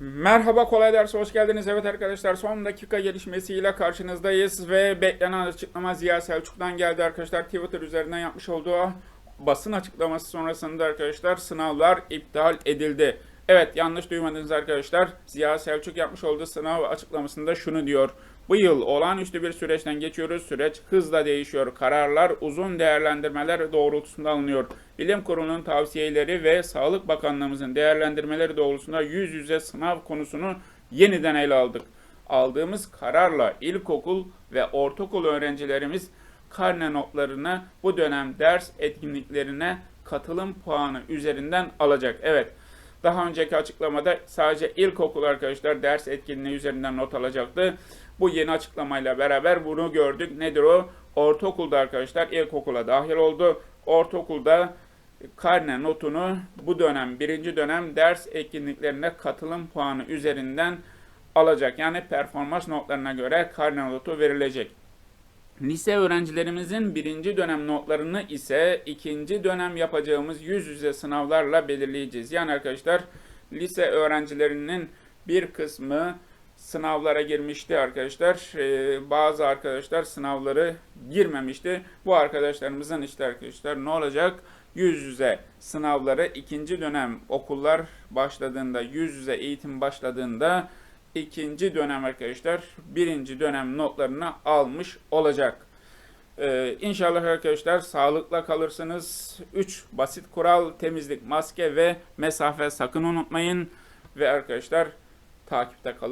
Merhaba kolay derse hoş geldiniz. Evet arkadaşlar son dakika gelişmesiyle karşınızdayız ve beklenen açıklama Ziya Selçuk'tan geldi arkadaşlar. Twitter üzerinden yapmış olduğu basın açıklaması sonrasında arkadaşlar sınavlar iptal edildi. Evet yanlış duymadınız arkadaşlar. Ziya Selçuk yapmış olduğu sınav açıklamasında şunu diyor. Bu yıl olağanüstü bir süreçten geçiyoruz. Süreç hızla değişiyor. Kararlar uzun değerlendirmeler doğrultusunda alınıyor. Bilim Kurulu'nun tavsiyeleri ve Sağlık Bakanlığımızın değerlendirmeleri doğrultusunda yüz yüze sınav konusunu yeniden ele aldık. Aldığımız kararla ilkokul ve ortaokul öğrencilerimiz karne notlarını bu dönem ders etkinliklerine katılım puanı üzerinden alacak. Evet. Daha önceki açıklamada sadece ilkokul arkadaşlar ders etkinliği üzerinden not alacaktı. Bu yeni açıklamayla beraber bunu gördük. Nedir o? Ortaokulda arkadaşlar ilkokula dahil oldu. Ortaokulda karne notunu bu dönem birinci dönem ders etkinliklerine katılım puanı üzerinden alacak. Yani performans notlarına göre karne notu verilecek. Lise öğrencilerimizin birinci dönem notlarını ise ikinci dönem yapacağımız yüz yüze sınavlarla belirleyeceğiz. Yani arkadaşlar lise öğrencilerinin bir kısmı sınavlara girmişti arkadaşlar. Ee, bazı arkadaşlar sınavları girmemişti. Bu arkadaşlarımızın işte arkadaşlar ne olacak? Yüz yüze sınavları ikinci dönem okullar başladığında, yüz yüze eğitim başladığında ikinci dönem arkadaşlar birinci dönem notlarını almış olacak. Ee, inşallah arkadaşlar sağlıkla kalırsınız. 3 basit kural temizlik, maske ve mesafe sakın unutmayın. Ve arkadaşlar takipte kalın.